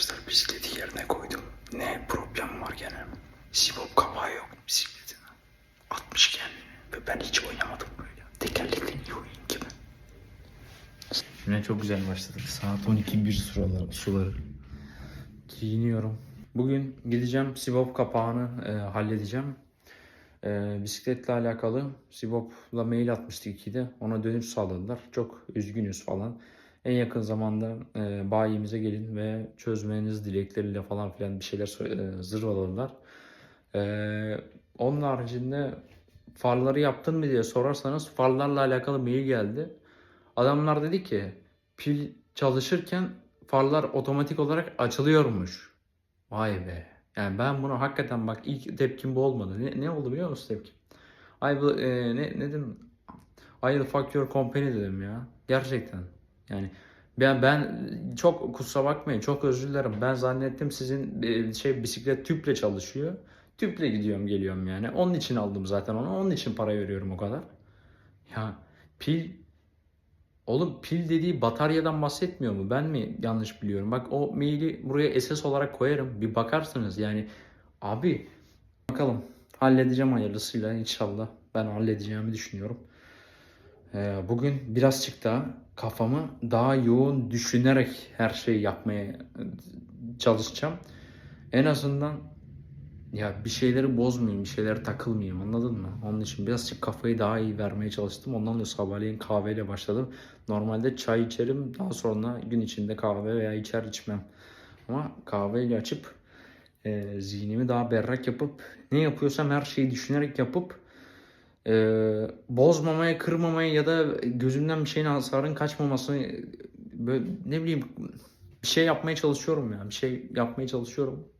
Arkadaşlar bisikleti yerine koydum. Ne problem var gene? Sibop kapağı yok bisikletin. Atmış kendini. Ve ben hiç oynamadım böyle. Tekerlekle niye oynayayım ki ben? Yine çok güzel başladık. Saat 12 bir suları. suları. Giyiniyorum. Bugün gideceğim Sibop kapağını e, halledeceğim. E, bisikletle alakalı Sibop'la mail atmıştık iki de. Ona dönüş sağladılar. Çok üzgünüz falan. En yakın zamanda e, bayimize gelin ve çözmeniz dilekleriyle falan filan bir şeyler e, zırvaladılar. E, onun haricinde farları yaptın mı diye sorarsanız farlarla alakalı mail geldi. Adamlar dedi ki pil çalışırken farlar otomatik olarak açılıyormuş. Vay be. Yani ben bunu hakikaten bak ilk tepkim bu olmadı. Ne, ne oldu biliyor musun tepkim? Ay bu e, ne, ne dedim? I fuck your company dedim ya. Gerçekten. Yani ben ben çok kusura bakmayın çok özür dilerim. Ben zannettim sizin e, şey bisiklet tüple çalışıyor. Tüple gidiyorum geliyorum yani. Onun için aldım zaten onu. Onun için para veriyorum o kadar. Ya pil Oğlum pil dediği bataryadan bahsetmiyor mu? Ben mi yanlış biliyorum? Bak o maili buraya SS olarak koyarım. Bir bakarsınız yani. Abi bakalım. Halledeceğim hayırlısıyla inşallah. Ben halledeceğimi düşünüyorum. Ee, bugün birazcık daha kafamı daha yoğun düşünerek her şeyi yapmaya e, çalışacağım. En azından ya bir şeyleri bozmayayım, bir şeylere takılmayayım anladın mı? Onun için birazcık kafayı daha iyi vermeye çalıştım. Ondan da sabahleyin kahveyle başladım. Normalde çay içerim, daha sonra gün içinde kahve veya içer içmem. Ama kahveyle açıp e, zihnimi daha berrak yapıp ne yapıyorsam her şeyi düşünerek yapıp e, bozmamaya, kırmamaya ya da gözümden bir şeyin hasarın kaçmamasını böyle ne bileyim bir şey yapmaya çalışıyorum ya. Bir şey yapmaya çalışıyorum.